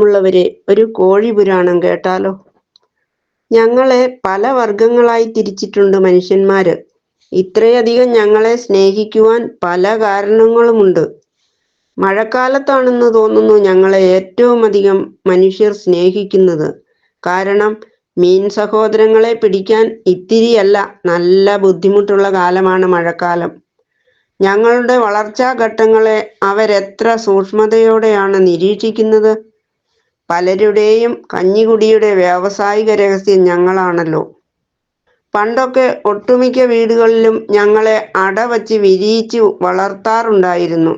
പ്രിയമുള്ളവരെ ഒരു കോഴി പുരാണം കേട്ടാലോ? ഞങ്ങളെ പല വർഗങ്ങളായി തിരിച്ചിട്ടുണ്ട് മനുഷ്യന്മാര്. ഇത്രയധികം ഞങ്ങളെ സ്നേഹിക്കുവാൻ പല കാരണങ്ങളുമുണ്ട്. മഴക്കാലത്താണെന്ന് തോന്നുന്നു ഞങ്ങളെ ഏറ്റവും അധികം മനുഷ്യർ സ്നേഹിക്കുന്നത്. കാരണം മീൻ സഹോദരങ്ങളെ പിടിക്കാൻ ഇത്തിരിയല്ല നല്ല ബുദ്ധിമുട്ടുള്ള കാലമാണ് മഴക്കാലം. ഞങ്ങളുടെ വളർച്ചാ ഘട്ടങ്ങളെ അവരെത്ര സൂക്ഷ്മതയോടെയാണ് നിരീക്ഷിക്കുന്നത്? പലരുടെയും കഞ്ഞികുടിയുടെ വ്യാവസായിക രഹസ്യം ഞങ്ങളാണല്ലോ. പണ്ടൊക്കെ ഒട്ടുമിക്ക വീടുകളിലും ഞങ്ങളെ അടവച്ച് വിരിയിച്ച് വളർത്താറുണ്ടായിരുന്നു.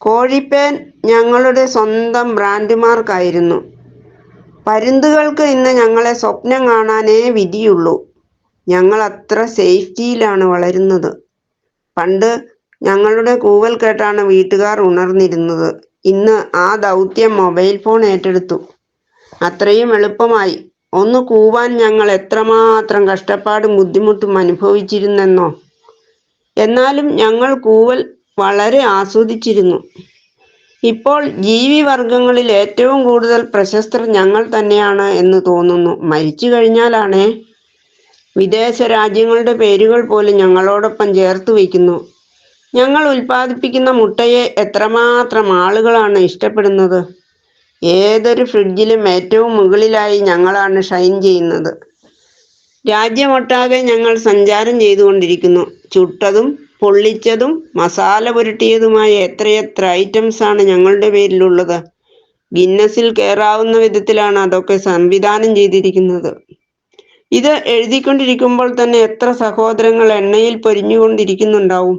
കോഴിപ്പേൻ ഞങ്ങളുടെ സ്വന്തം ബ്രാൻഡുമാർക്കായിരുന്നു. പരുന്തുകൾക്ക് ഇന്ന് ഞങ്ങളെ സ്വപ്നം കാണാനേ വിധിയുള്ളൂ. ഞങ്ങൾ അത്ര സേഫ്റ്റിയിലാണ് വളരുന്നത്. പണ്ട് ഞങ്ങളുടെ കൂവൽ കേട്ടാണ് വീട്ടുകാർ ഉണർന്നിരുന്നത്. ഇന്ന് ആ ദൗത്യം മൊബൈൽ ഫോൺ ഏറ്റെടുത്തു. അത്രയും എളുപ്പമായി. ഒന്ന് കൂവാൻ ഞങ്ങൾ എത്രമാത്രം കഷ്ടപ്പാടും ബുദ്ധിമുട്ടും അനുഭവിച്ചിരുന്നെന്നോ? എന്നാലും ഞങ്ങൾ കൂവൽ വളരെ ആസ്വദിച്ചിരുന്നു. ഇപ്പോൾ ജീവിവർഗങ്ങളിൽ ഏറ്റവും കൂടുതൽ പ്രശസ്തർ ഞങ്ങൾ തന്നെയാണ് എന്ന് തോന്നുന്നു. മരിച്ചു കഴിഞ്ഞാലാണേ. വിദേശ രാജ്യങ്ങളുടെ പേരുകൾ പോലും ഞങ്ങളോടൊപ്പം ചേർത്ത് വയ്ക്കുന്നു. ഞങ്ങൾ ഉൽപ്പാദിപ്പിക്കുന്ന മുട്ടയെ എത്രമാത്രം ആളുകളാണ് ഇഷ്ടപ്പെടുന്നത്? ഏതൊരു ഫ്രിഡ്ജിലും ഏറ്റവും മുകളിലായി ഞങ്ങളാണ് ഷൈൻ ചെയ്യുന്നത്. രാജ്യമൊട്ടാകെ ഞങ്ങൾ സഞ്ചാരം ചെയ്തുകൊണ്ടിരിക്കുന്നു. ചുട്ടതും പൊള്ളിച്ചതും മസാല പുരട്ടിയതുമായ എത്രയെത്ര ഐറ്റംസ് ആണ് ഞങ്ങളുടെ പേരിലുള്ളത്. ഗിന്നസിൽ കയറാവുന്ന വിധത്തിലാണ് അതൊക്കെ സംവിധാനം ചെയ്തിരിക്കുന്നത്. ഇത് എഴുതിക്കൊണ്ടിരിക്കുമ്പോൾ തന്നെ എത്ര സഹോദരങ്ങൾ എണ്ണയിൽ പൊരിഞ്ഞുകൊണ്ടിരിക്കുന്നുണ്ടാവും.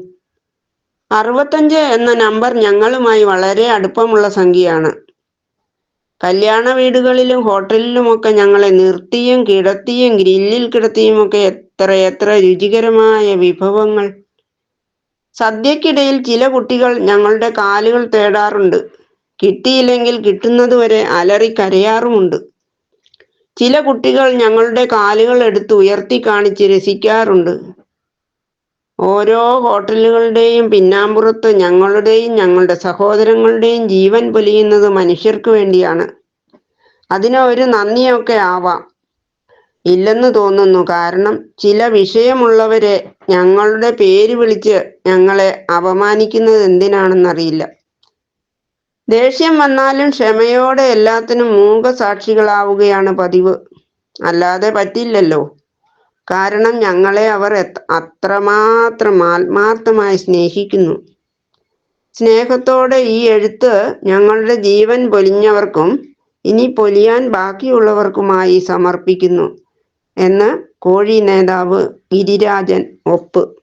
അറുപത്തഞ്ച് എന്ന നമ്പർ ഞങ്ങളുമായി വളരെ അടുപ്പമുള്ള സംഖ്യയാണ്. കല്യാണ വീടുകളിലും ഹോട്ടലിലുമൊക്കെ ഞങ്ങളെ നിർത്തിയും കിടത്തിയും ഗ്രില്ലിൽ കിടത്തിയുമൊക്കെ എത്ര എത്ര രുചികരമായ വിഭവങ്ങൾ. സദ്യക്കിടയിൽ ചില കുട്ടികൾ ഞങ്ങളുടെ കാലുകൾ തേടാറുണ്ട്. കിട്ടിയില്ലെങ്കിൽ കിട്ടുന്നതുവരെ അലറി കരയാറുമുണ്ട്. ചില കുട്ടികൾ ഞങ്ങളുടെ കാലുകൾ എടുത്ത് ഉയർത്തി കാണിച്ച് രസിക്കാറുണ്ട്. ഓരോ ഹോട്ടലുകളുടെയും പിന്നാമ്പുറത്ത് ഞങ്ങളുടെയും ഞങ്ങളുടെ സഹോദരങ്ങളുടെയും ജീവൻ പൊലിയുന്നത് മനുഷ്യർക്ക് വേണ്ടിയാണ്. അതിന് ഒരു നന്ദിയൊക്കെ ആവാം. ഇല്ലെന്ന് തോന്നുന്നു. കാരണം ചില വിഷയമുള്ളവരെ ഞങ്ങളുടെ പേര് വിളിച്ച് ഞങ്ങളെ അപമാനിക്കുന്നത് എന്തിനാണെന്നറിയില്ല. ദേഷ്യം വന്നാലും ക്ഷമയോടെ എല്ലാത്തിനും മൂകസാക്ഷികളാവുകയാണ് പതിവ്. അല്ലാതെ പറ്റില്ലല്ലോ. കാരണം ഞങ്ങളെ അവർ അത്രമാത്രം ആത്മാർത്ഥമായി സ്നേഹിക്കുന്നു. സ്നേഹത്തോടെ ഈ എഴുത്ത് ഞങ്ങളുടെ ജീവൻ പൊലിഞ്ഞവർക്കും ഇനി പൊലിയാൻ ബാക്കിയുള്ളവർക്കുമായി സമർപ്പിക്കുന്നു എന്ന് കോഴി നേതാവ് ഗിരിരാജൻ ഒപ്പ്.